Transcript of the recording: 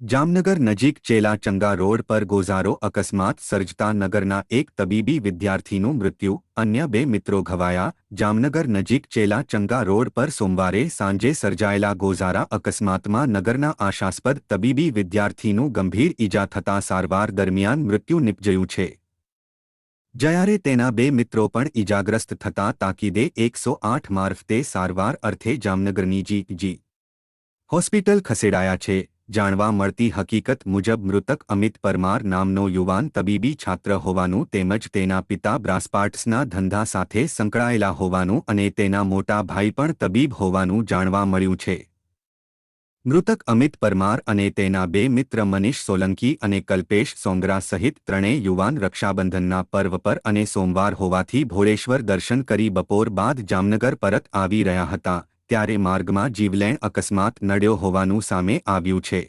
જામનગર નજીક ચેલા ચંગા રોડ પર ગોઝારો અકસ્માત સર્જતા નગરના એક તબીબી વિદ્યાર્થીનું મૃત્યુ, અન્ય બે મિત્રો ઘવાયા. જામનગર નજીક ચેલા ચંગા રોડ પર સોમવારે સાંજે સર્જાયેલા ગોઝારા અકસ્માતમાં નગરના આશાસ્પદ તબીબી વિદ્યાર્થીનું ગંભીર ઈજા થતાં સારવાર દરમિયાન મૃત્યુ નિપજ્યું છે. જ્યારે તેના બે મિત્રો પણ ઈજાગ્રસ્ત થતાં તાકીદે એકસો આઠ મારફતે સારવાર અર્થે જામનગરની જી જી હોસ્પિટલ ખસેડાયા છે. જાણવા મળતી હકીકત મુજબ મૃતક અમિત પરમાર નામનો યુવાન તબીબી છાત્ર હોવાનું તેમજ તેના પિતા બ્રાસપાર્ટ્સના ધંધા સાથે સંકળાયેલા હોવાનું અને તેના મોટા ભાઈ પણ તબીબ હોવાનું જાણવા મળ્યું છે. મૃતક અમિત પરમાર અને તેના બે મિત્ર મનીષ સોલંકી અને કલ્પેશ સોંગરા સહિત ત્રણેય યુવાન રક્ષાબંધનના પર્વ પર અને સોમવાર હોવાથી ભોળેશ્વર દર્શન કરી બપોર બાદ જામનગર પરત આવી રહ્યા હતા. ત્યારે માર્ગમાં જીવલેણ અકસ્માત નડ્યો હોવાનું સામે આવ્યું છે.